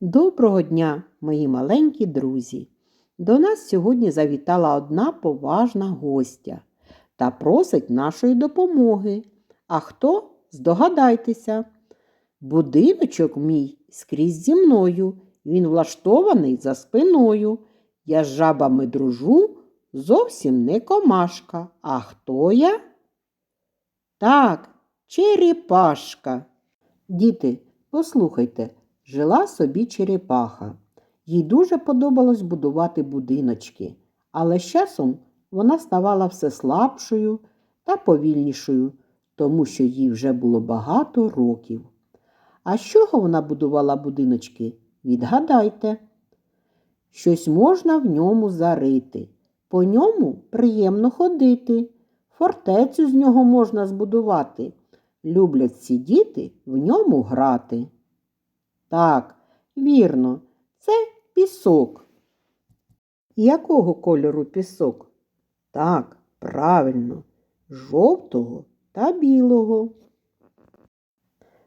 Доброго дня, мої маленькі друзі! До нас сьогодні завітала одна поважна гостя та просить нашої допомоги. А хто? Здогадайтеся. Будиночок мій скрізь зі мною. Він влаштований за спиною. Я з жабами дружу, зовсім не комашка. А хто я? Так, черепашка. Діти, послухайте, жила собі черепаха. Їй дуже подобалось будувати будиночки, але з часом вона ставала все слабшою та повільнішою, тому що їй вже було багато років. А з чого вона будувала будиночки? Відгадайте. Щось можна в ньому зарити, по ньому приємно ходити, фортецю з нього можна збудувати. Люблять ці діти в ньому грати. Так, вірно, це пісок. Якого кольору пісок? Так, правильно, жовтого та білого.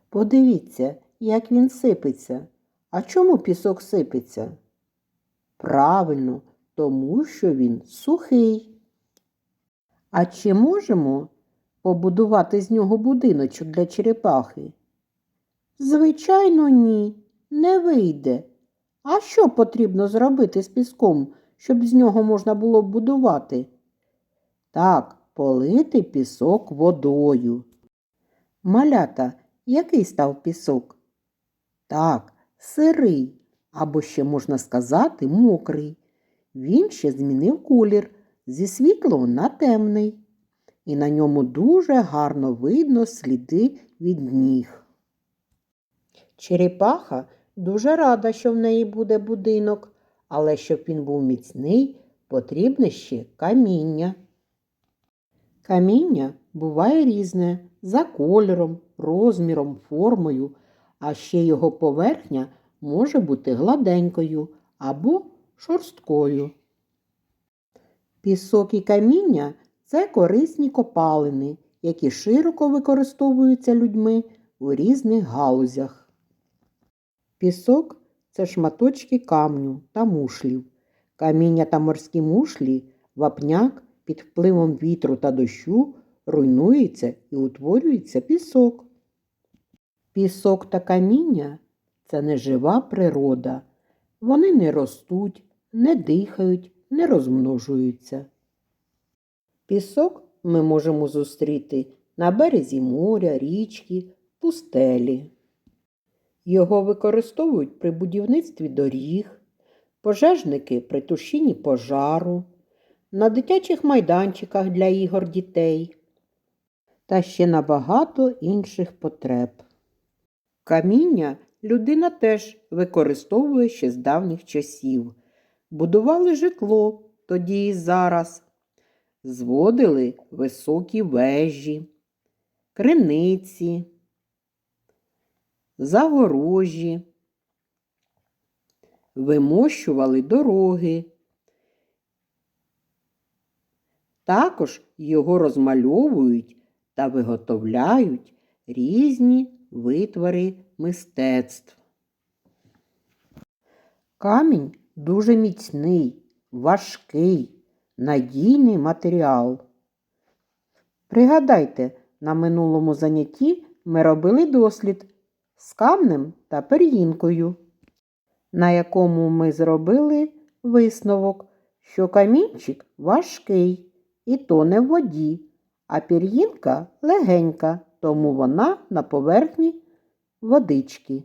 Подивіться, як він сипеться. А чому пісок сипеться? Правильно, тому що він сухий. А чи можемо побудувати з нього будиночок для черепахи? Звичайно, ні, не вийде. А що потрібно зробити з піском, щоб з нього можна було будувати? Так, полити пісок водою. Малята, який став пісок? Так, сирий, або ще можна сказати, мокрий. Він ще змінив колір зі світлого на темний, і на ньому дуже гарно видно сліди від ніг. Черепаха дуже рада, що в неї буде будинок, але щоб він був міцний, потрібне ще каміння. Каміння буває різне за кольором, розміром, формою, а ще його поверхня може бути гладенькою або шорсткою. Пісок і каміння це корисні копалини, які широко використовуються людьми у різних галузях. Пісок це шматочки камню та мушлів. Каміння та морські мушлі, вапняк під впливом вітру та дощу руйнується і утворюється пісок. Пісок та каміння це нежива природа. Вони не ростуть, не дихають, не розмножуються. Пісок ми можемо зустріти на березі моря, річки, пустелі. Його використовують при будівництві доріг, пожежники при тушінні пожару, на дитячих майданчиках для ігор дітей та ще на багато інших потреб. Каміння людина теж використовує ще з давніх часів. Будували житло тоді і зараз, зводили високі вежі, криниці, загорожі, вимощували дороги. Також його розмальовують та виготовляють різні витвори мистецтв. Камінь дуже міцний, важкий, надійний матеріал. Пригадайте, на минулому занятті ми робили дослід з камнем та пер'їнкою, на якому ми зробили висновок, що камінчик важкий і тоне в воді, а пір'їнка легенька, тому вона на поверхні водички.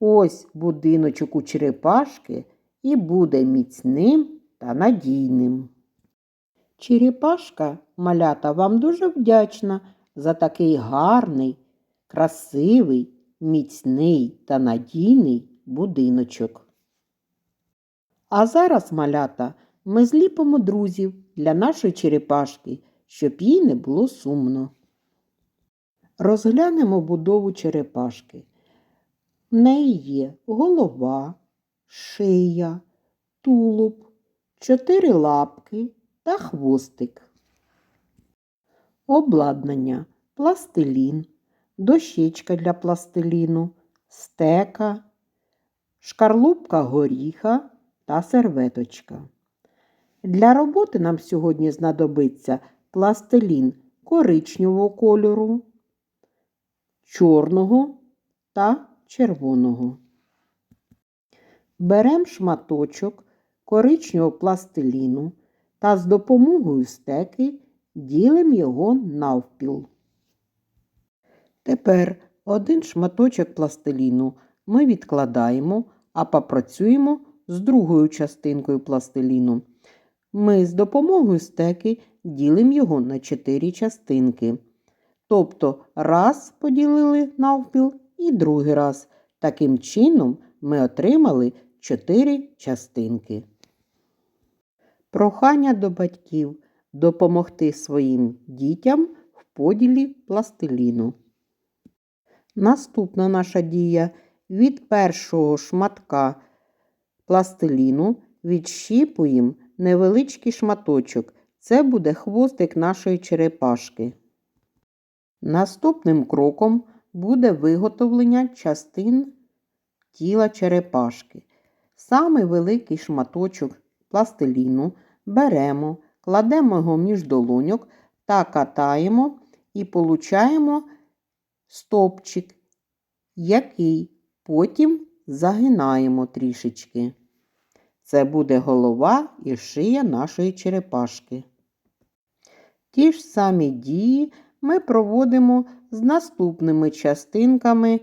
Ось будиночок у черепашки і буде міцним та надійним. Черепашка, малята, вам дуже вдячна за такий гарний, красивий, міцний та надійний будиночок. А зараз, малята, ми зліпимо друзів для нашої черепашки, щоб їй не було сумно. Розглянемо будову черепашки. В неї є голова, шия, тулуб, чотири лапки та хвостик. Обладнання пластилін, дощечка для пластиліну, стека, шкарлупка горіха та серветочка. Для роботи нам сьогодні знадобиться пластилін коричневого кольору, чорного та червоного. Беремо шматочок коричневого пластиліну та з допомогою стеки ділимо його навпіл. Тепер один шматочок пластиліну ми відкладаємо, а попрацюємо з другою частинкою пластиліну. Ми з допомогою стеки ділимо його на 4 частинки. Тобто раз поділили навпіл і другий раз. Таким чином ми отримали 4 частинки. Прохання до батьків допомогти своїм дітям в поділі пластиліну. Наступна наша дія від першого шматка пластиліну відщіпуємо невеличкий шматочок. Це буде хвостик нашої черепашки. Наступним кроком буде виготовлення частин тіла черепашки. Самий великий шматочок пластиліну беремо, кладемо його між долоньок та катаємо і получаємо стопчик, який потім загинаємо трішечки. Це буде голова і шия нашої черепашки. Ті ж самі дії ми проводимо з наступними частинками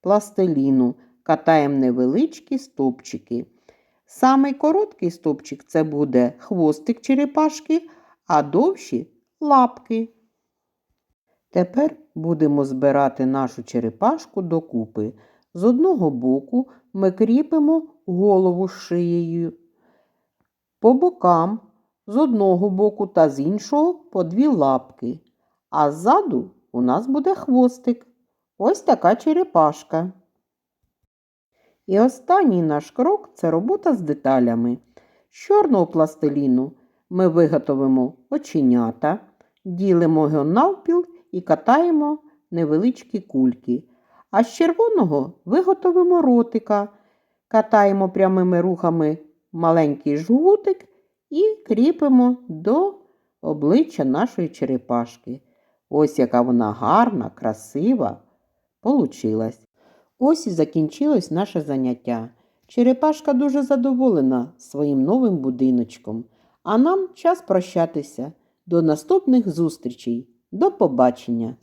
пластиліну, катаємо невеличкі стопчики. Самий короткий стопчик це буде хвостик черепашки, а довші лапки. Тепер будемо збирати нашу черепашку докупи. З одного боку ми кріпимо голову з шиєю. По бокам з одного боку та з іншого по дві лапки. А ззаду у нас буде хвостик. Ось така черепашка. І останній наш крок це робота з деталями. З чорного пластиліну ми виготовимо оченята, ділимо його навпіл і катаємо невеличкі кульки. А з червоного виготовимо ротика, катаємо прямими рухами маленький жгутик і кріпимо до обличчя нашої черепашки. Ось яка вона гарна, красива получилась. Ось і закінчилось наше заняття. Черепашка дуже задоволена своїм новим будиночком. А нам час прощатися. До наступних зустрічей. До побачення!